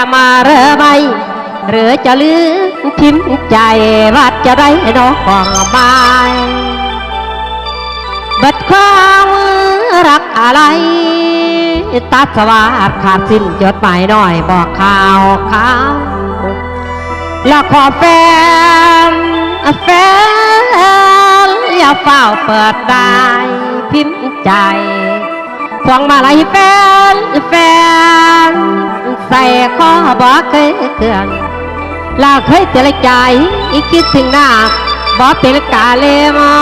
จะมาเรือใบหรือจะลืมพิมใจว่าจะได้น้องฟังบายบัดความรักอะไร ตัดสวัสดขาดสิ้นจดหมายหน่อยบอกข่าวข่าวแล้วขอแฟนแฟนอย่าเฝ้าเปิดได้พิมพ์ใจพวงมาลัยแฟนแฟน ใส่ข้อบอกเคยเคลื่อนลาเคยเตือนใจอีกคิดถึงหน้าบอกเป็นกาเลมอ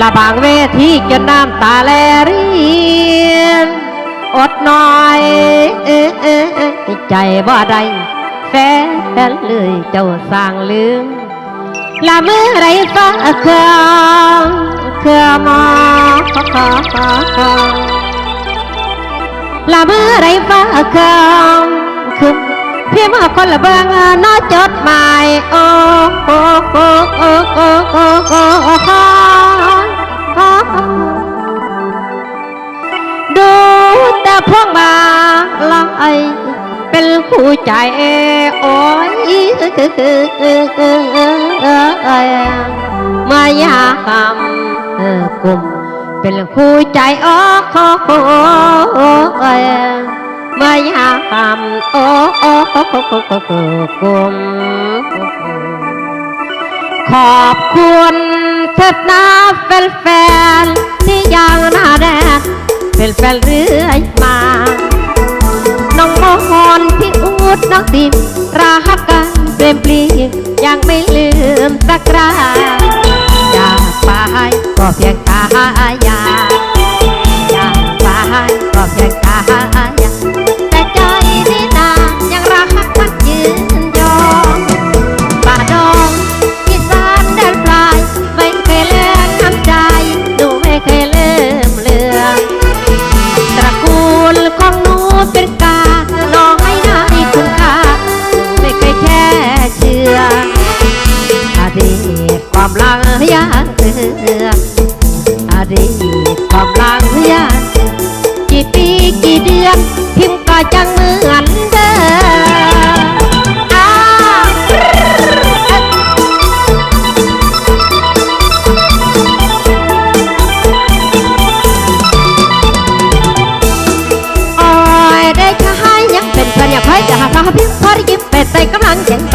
ละบางเวทีจนน้ำตาแลรีนอดน่อยใจบ่ได้แฟนเลยเจ้าสร้างลืม ละเมื่อไรฟ้าเครื่องเครื่องมอละเมื่อไรฟ้าเครื่องคือเพียงมาคนละเบืองนอจดหมายโอ้โอ้โอ้โอ้โอ้โอ้โอ้โอ้ดูแต่พวกมาลายเป็นคู่ใจโอ้ย มายามกลุ่มเป็นคู่ใจอ้อโอ้ยมายามโอ้โอ้กลุ่มขอบคุณเถิดนะแฟนๆที่ยังหน้าแน่เป็นแฟนเรื่อยมา น้องโมหอนพี่อูดน้องติมรักกันเปลี่ยนปลี ยังไม่ลืมสักคราอยากไปก็เพียงตายาอยากไปก็เพียง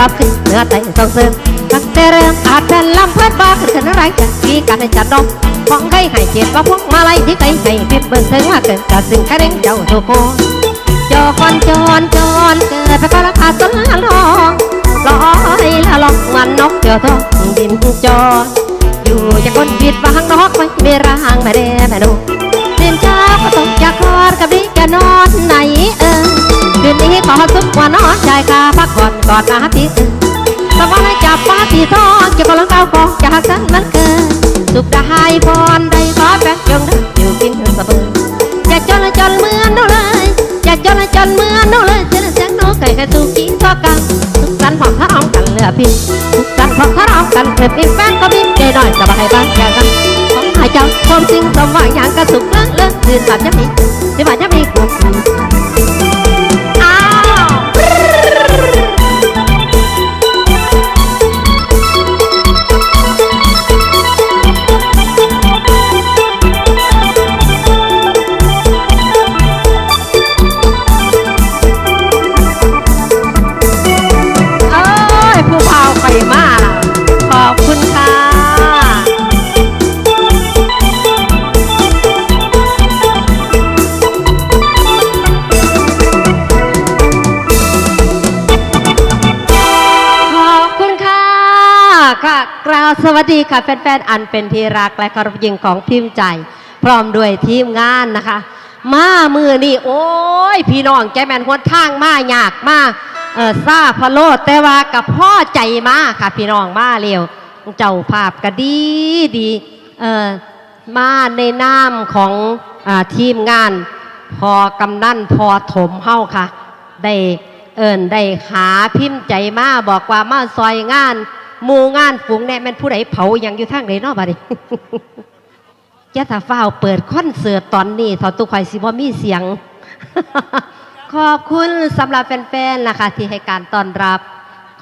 บขึ้นเนื้อไตส่งเสริมตั้งแต่เริ่มอาจเป็นลำเพื่อนบ้าขึ้นขึ้นไรจะมีการให้จัดดอกของใครให้เกียรติว่าพวกมาลัยที่ใครให้พิมพ์เบิ่งถึงว่าเกิดจากสิ่งแค่เร่งเจ้าทุกคนจอคอนจอนจอนเกิดไปก็ราคาสลาลองลอยละลองมันนกเจอทองดินจอนอยู่จากคนผิดบางนอกไม่มีร่างไม่ได้แม่ดูเดินเช้าก็ต้องจะคลอดกับดิ อซุกว่านอนชายคาพักผ่อนกอดอาทิตย์สบายจับป้าที่ท้องจะกำลังเก้าฟองจากกันมันเกินสุขได้พรได้ขอแบ่งจงได้อยู่กินเธอสบายอย่าจนจนเหมือนนู้เลยอย่าจนจนเหมือนนู้เลยเสียงเสียงนู้ไก่ไก่สุกี้ทอกันสุขสันต์ของข้าร้องกันเหลือพี่สุขสันต์ของข้าร้องกันเถิดพี่แฟนก็บินใจหน่อยสบายบ้างแก่างกันของหายเจ้าความจริงสมหวังอย่างกระสุกเลิกเลิกตื่นบาดจะมีที่บาดจะ ดีค่ะแฟนๆ อันเป็นที่รักและเคารพยิ่งของพิมพ์ใจ พร้อมด้วยทีมงานนะคะ มามือนี่โอ้ย พี่น้องใจแมนหัวทางมายากมากเออซาพะโลดแต่ว่ากับพ่อใจมาค่ะ พี่น้องมาเร็วเจ้าภาพก็ดีดีเออมาในนามของอทีมงาน พอกำนันพอถมเฮ้าค่ะ ได้เอิญได้หาพิมพ์ใจมาบอกว่ามาซอยงาน มูงานฝูงแน่แม่นผู้ใดเผาอย่างอยู่ทางไหนนาะบัดนี้อย่าถ้าฟ้าเปิดคอนเสิร์ตตอนนี้ทอตุกไข่สิบ่มีเสียง ขอบคุณสำหรับแฟนๆนะคะที่ให้การต้อนรับ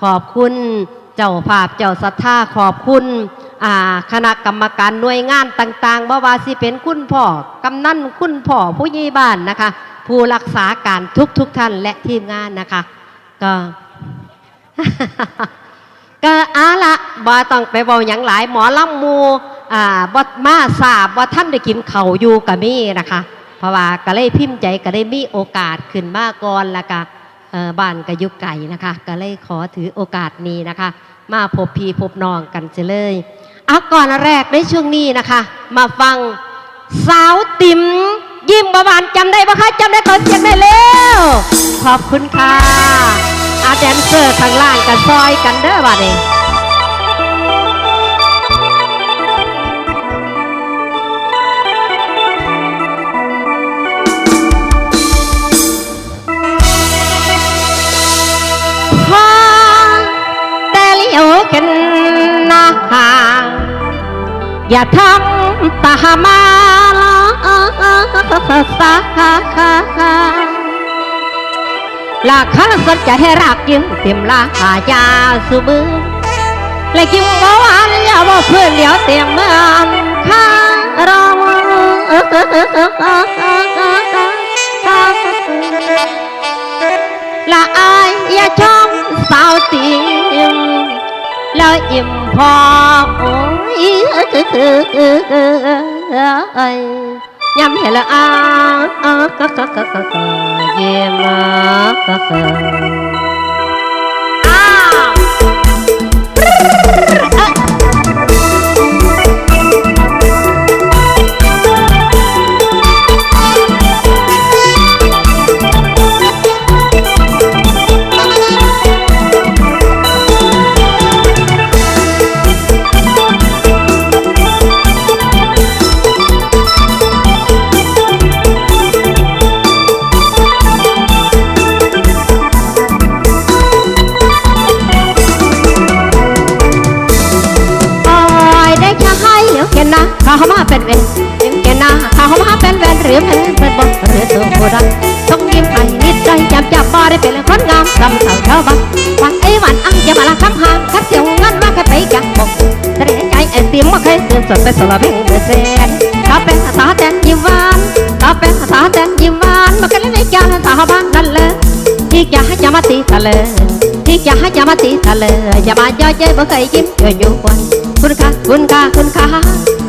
ขอบคุณเจ้าภาพเจ้าศรัทธาขอบคุณคณะกรรมการหน่วยงานต่างๆบ่าวาสิเป็นคุณพ่อกำนันคุณพ่อผู้ใหญ่บ้านนะคะ ผู้รักษาการทุกๆทท่านและทีมงานนะคะ ก็ ก็อาละบ่ต้องไปเบาหยังหลาย หมอลำหมูอ่าบ่มาทราบว่าท่านได้กินเข่าอยู่กับมี่นะคะ เพราะว่าก็เลยพิมพ์ใจก็ได้มีโอกาสขึ้นมาก่อนแล้วก็บ้านก็อยุกไก่นะคะ ก็เลยขอถือโอกาสนี้นะคะ มาพบพี่พบน้องกันเสียเลยเอาก่อนแรกในช่วงนี้นะคะ มาฟังสาวติ๋มยิ้มประวานจำได้ปะคะจำได้ก่อนเสียงได้แล้วขอบคุณค่ะ อาแดนเซอร์ข้างล่างกันซอยกันเด้อบัดนี้อแต่เลี้ยวกันนะห่างอย่าทำตามาลาสา ลาข้าสนใจให้รักยิ่งเต็มลาหายาสุมือและกิ้งบ่หวานอ ย่าบ่เพื่อนเลี้ยวเต็มเมือนข้ารอละอายอย่าชมสาวติมแล้วอิ่มพอโอ้ยยำเห็นละอา รือตัวโบราณต้องยิ้มให้นิดใจจับจับบ่ได้เป็นคนงามสำเสาเท่าบังวันไอ้วันอังจะมาละคำหางคัดเสียวงันมาแค่ไปกันบอกแต่ใจไอ้เสียงมาเคยเตือนสดไปสลับเพลงเดือดแสนถ้าเป็นภาแดนยิ้มหวานถ้าเป็นภาแดนยิ้มหวานมากันเล่นในการสาวบ้านนั่นเลยที่จะให้จะมาตีทะเลที่จะให้จะมาตีทะเลอย่ามาย่อเย้ยบ่เคยยิ้มเยอะอยู่วันคุณค่ะคุณค่ะคุณค่ะ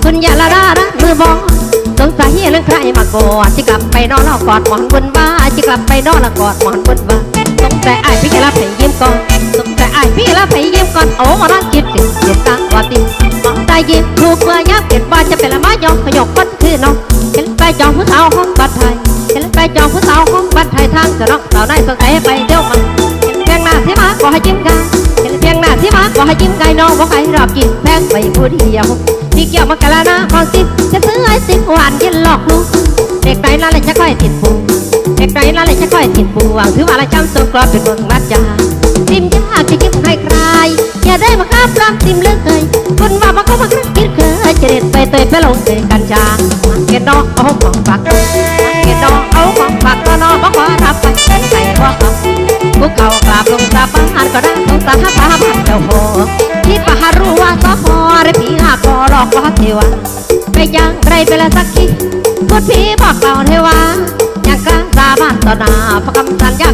คุณอย่าละละละมือบอื่องใครมากอนที่กลับไปนอนแล้วกอดหมอนบนบ้าที่กลับไปนอนแล้วกอดหมอนบนบ้าสงสัยไอ้พี่กรับให้ยิ้มก่อนสงสัยไอ้พี่รับให้ยิ้มก่อนโอ้มารักคิดถึงเจ็บตาว่าติมองตายิ้มถูกเมื่อยับเก็บว่าจะเป็นละไม้ยอมขยกคนคือน้องเห็นไปจองผู้สาวห้องบัดไทยเห็นไปจองผู้สาวของบ้านไทยทางจะน้อกสาวในสงสัยไปเดี๋ยวมันเห็นเพียงหน้าที่มาก็ให้ยิ้มกันเห็นเพียงหน้าที่มาก็ให้ยิ้มกันน้องบอกใครรอบกิน ไปผู้เดียวที่เกี่ยวมากะลาน้าขอสิจะซื้อไอ้สิบหวานเย็นหลอกลูกเด็กไหนนั่นแหละจะค่อยติดปูเด็กไหนนั่นแหละจะค่อยติดปูวางถือว่าละจำตัวกรอบเป็นคนรัดจาติมยากจะยิ้มให้ใครอย่าได้มาข้ามรำติมเลือกเลยคนว่ามาก็มาคิดเคยจะเด็ดไปเตยไปลงเตยกันชาเกดดอกเอาของฝากเกดดอกเอาของฝากตัวนอบอกว่ารับไปเป็นไก่ว่าครับภูเขากราบลงสาบานก็ได้สงสารพระบ้านเจ้าโหารู้ว่าสอหอหรือผีหากอหลอกว่าเทวาไปยังไรไปละสักทีพูดพี่บอกเล่าเทวายังกล้าสาบ้านต่อหน้าพระคำสัญญา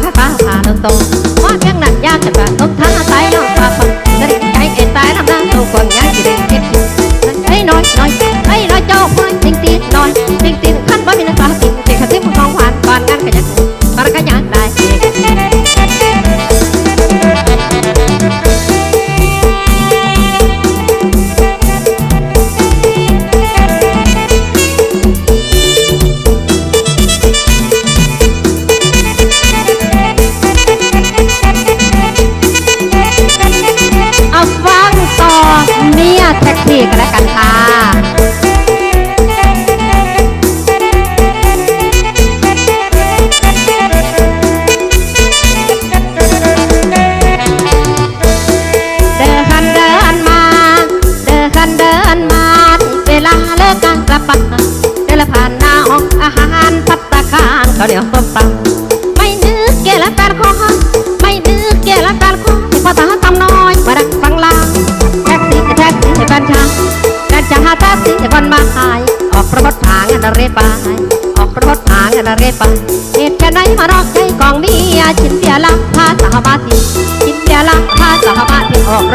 แท็กซี่กันแล้วกันค่ะ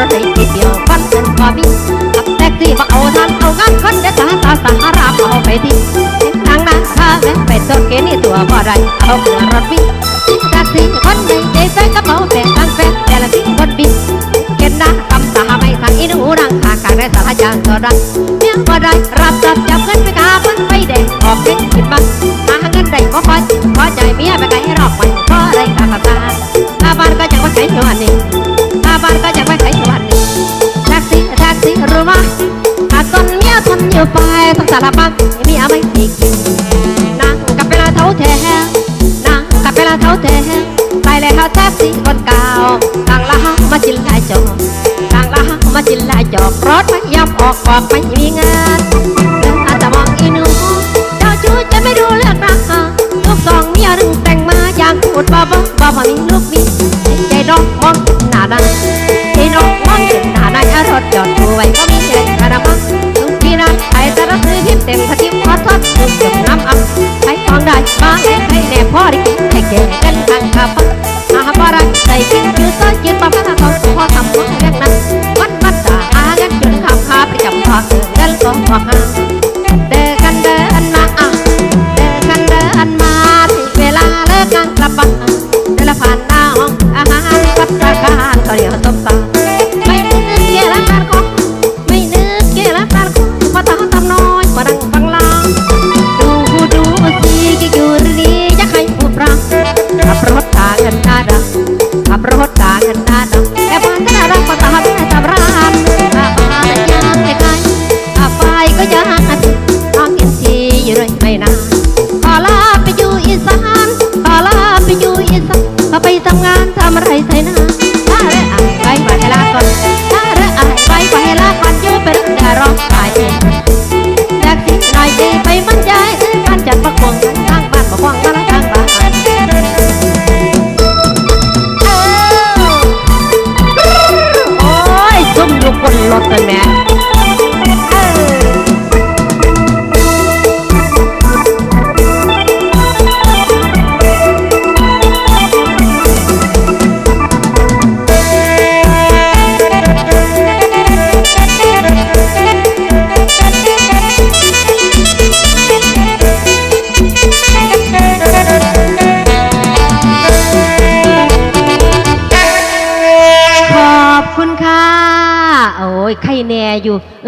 มาสีออกรถให้ทีเดียวฟันเป็นความมีขับแท็กซี่มาเอาทันเอางานคนเด็กสาตาสหราบเอาไปทีทางนั้นข้าแม่ไปต้นเกนี่ตัวบ่ได้เอาเกลือรถวิ่งแท็กซี่คนใหญ่ใจแฟนกระเป๋าแฟนตั้งแฟนแต่ละที่คนบินเก็นนะคำสาไม่สั่งอินหูดังขากางได้สารจางก็ได้เมียก็ได้รับจับจับเงินไปกาเพิ่นไปแดงออกเด็กกินบังหาเงินได้ก็คอยูไปทั้งสารพัดเมียไม่ติกินนั่งกับเวลาเท่าแท้นั่งกับเวลาเท่าแท้ไปเลยค่ะแท็กซี่คนเก่าต่างละมาจินลายจอกต่างละมาจินลายจอกรถไม่ยอมออกบอกไม่มีงานเดินอาจจะมองอีนูเจ้าชู้จะไม่ดูเลือกราคาลูกสองเมียหนึ่งแต่งมาอย่างพูดบ้าบ้าบ้ามามีลูกมีใจน้องมองหน้าดัง งิ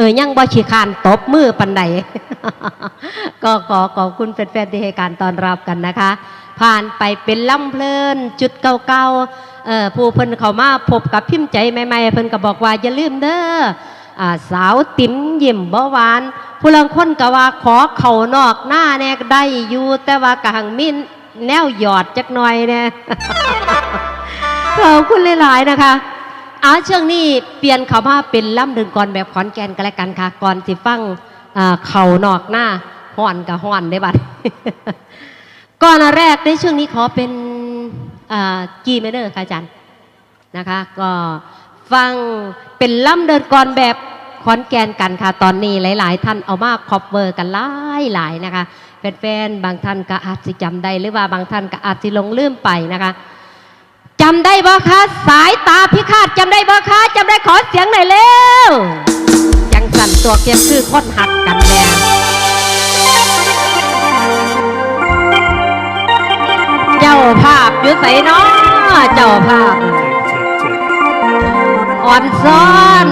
อยู่เออยังบ่ขี้คร้านตบมือปันใดก็ขอขอบคุณแฟนๆที่ให้การต้อนรับกันนะคะ ผ่านไปเป็นล่ำเพลินจุดเก่าๆเออผู้เพิ่นเขามาพบกับพิมพ์ใจใหม่ๆเพิ่นก็บอกว่าอย่าลืมเด้ออ่าสาวติ๋มยิ้มบ่หวาน ผู้ลังคนก็ว่าขอเข่านอกหน้าแน่ก็ได้อยู่แต่ว่ากะหังมินแนวหยอดจักหน่อยเนี่ยขอบคุณหลายๆนะคะ เอาช่วงนี้เปลี่ยนเขามาเป็นล่ำเดินก่อนแบบขอนแก่นกันแล้วกันค่ะก่อนสิฟังเข่านอกหน้าห่อนกับห่อนได้บัดก่อนอันแรกในช่วงนี้ขอเป็นกีเมเนอร์ค่ะอาจารย์นะคะ ก็ฟังเป็นล่ำเดินก่อนแบบขอนแก่นกันค่ะ ตอนนี้หลาย ๆ ท่านเอามาคอปเวอร์กันหลายหลายๆนะคะแฟนๆบางท่านก็อาจจะจำได้หรือว่าบางท่านก็อาจจะลงลืมไปนะคะ จำได้บ่คะสายตาพิฆาตจำได้บ่คะจำได้ขอเสียงหน่อยเร็วยังสั่นตัวเกียมคือคนหักกันแน่เจ้าภาพอยู่ใส่น้อเจ้าภาพอ่อนซ้อน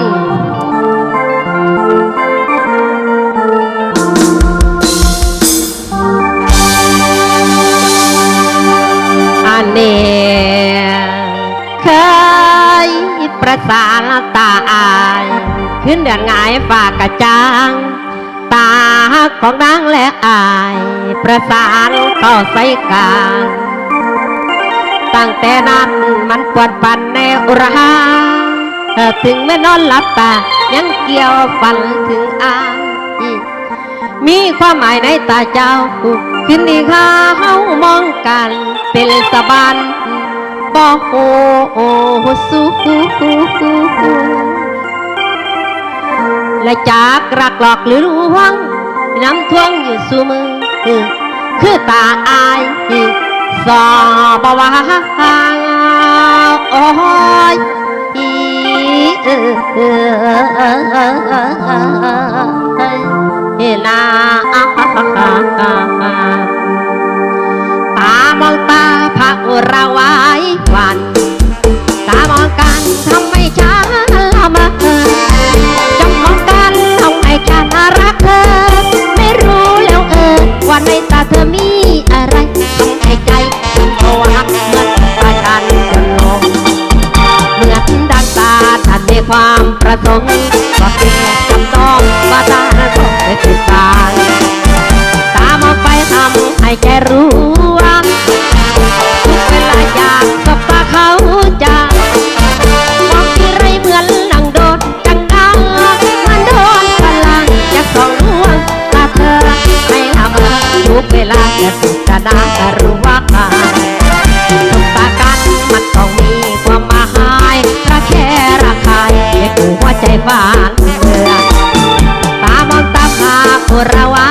ยประสาตาอาย ขึ้นเดือนงายฝากกระจาง ตาของนางและอาย ประสานเข้าใส่กาตั้งแต่นั้นมันปวดปันในอุราถึงแม่นอนหลับตา ยังเกี่ยวฝันถึงอายมีความหมายในตาเจ้าขึ้นนี้ข้าเฮามองกัน เป็นสบาน บอโอโอสู้และจากรักหลอกหรือรู้ว่างน้ำท่วงอยู่สู่มือ คือตาอายสอบว่าโอ้ยลาตามองตาพระอุระไว้ กเวลาจะสุขกระดาษรู้ว่าทุกประกันมันต้องมีความมาหายระแค่ระคายเด็กหัวใจบ้านเมืองตามองตาหาคนระวัง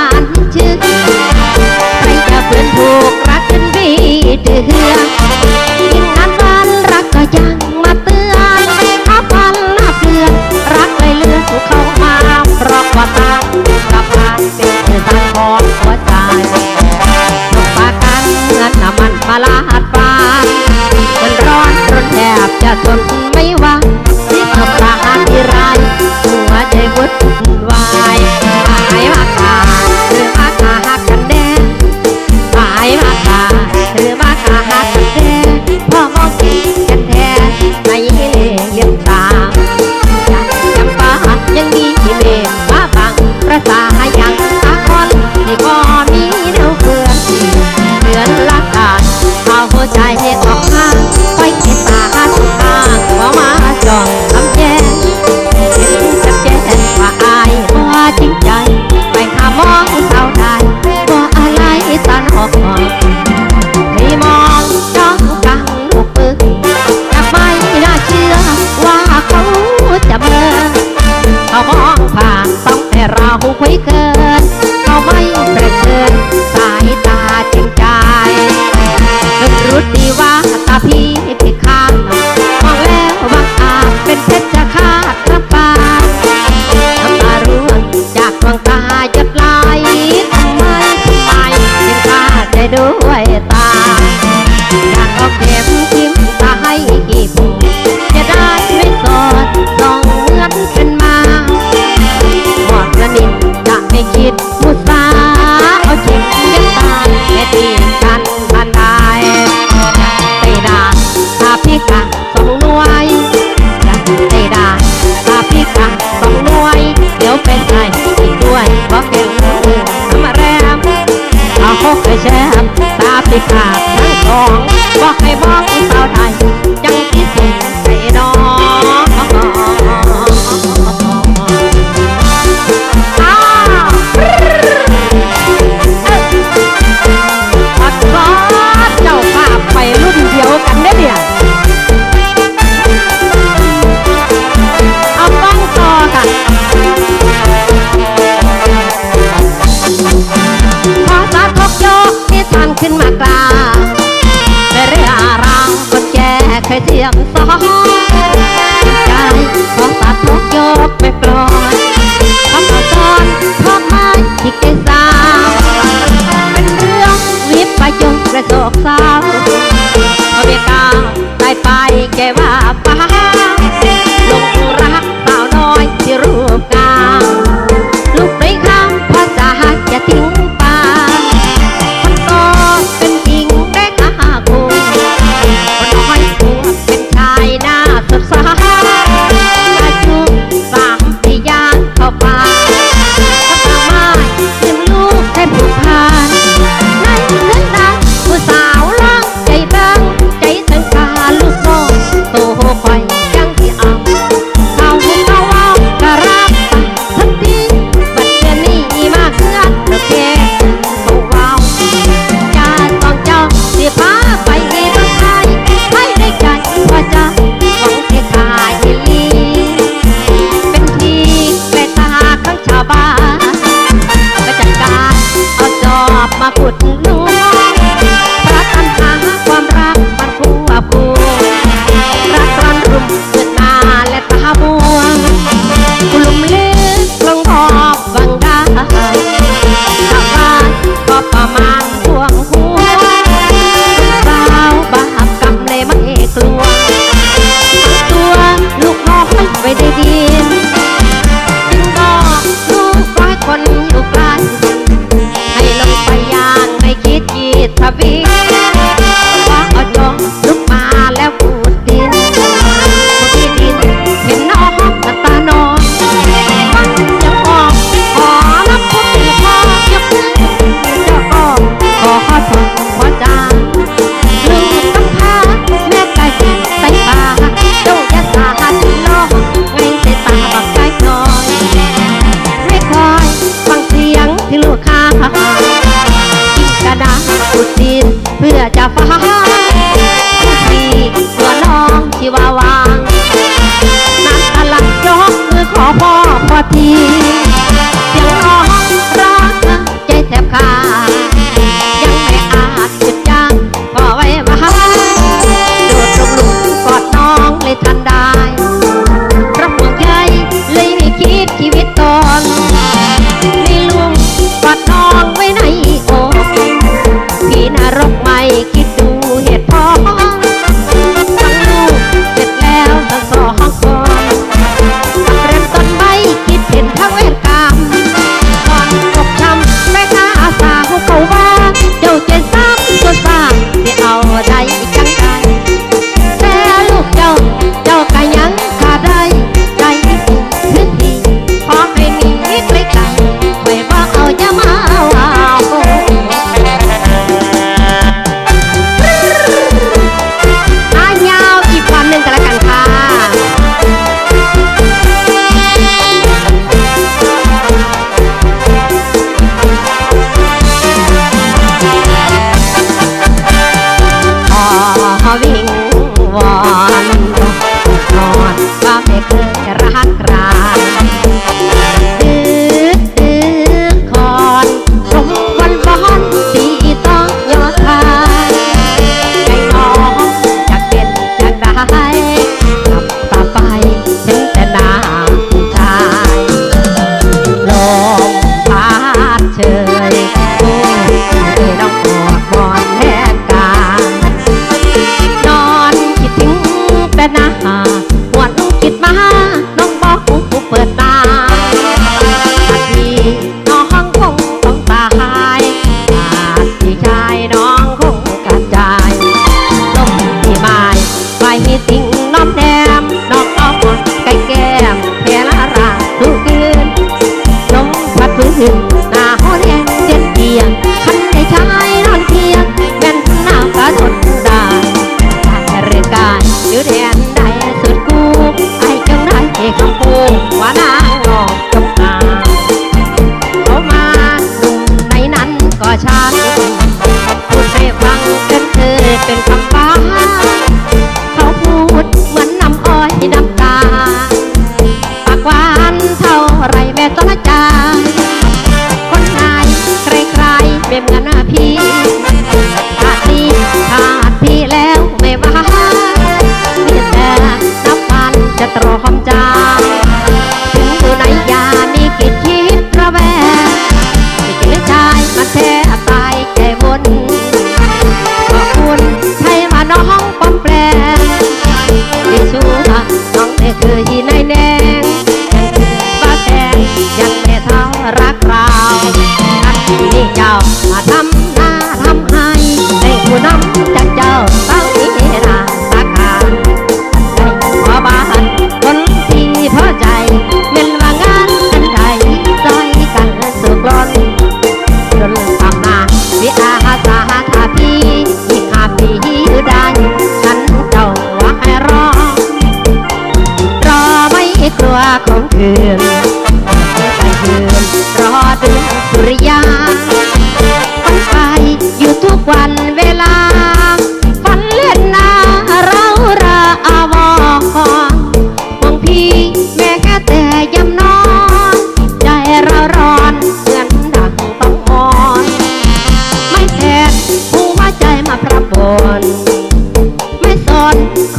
Thank you. ือนเดือนรอดูอสุริยาฝันไปอยู่ทุกวันเวลาฝันเล่นนาเราระอาวอหวงพี่แม่แค่แต่ยำนอนใจเราร้อนเหมือนดังปังอ่อน ไม่แสผู้ว่าใจมาพระบนไม่สนค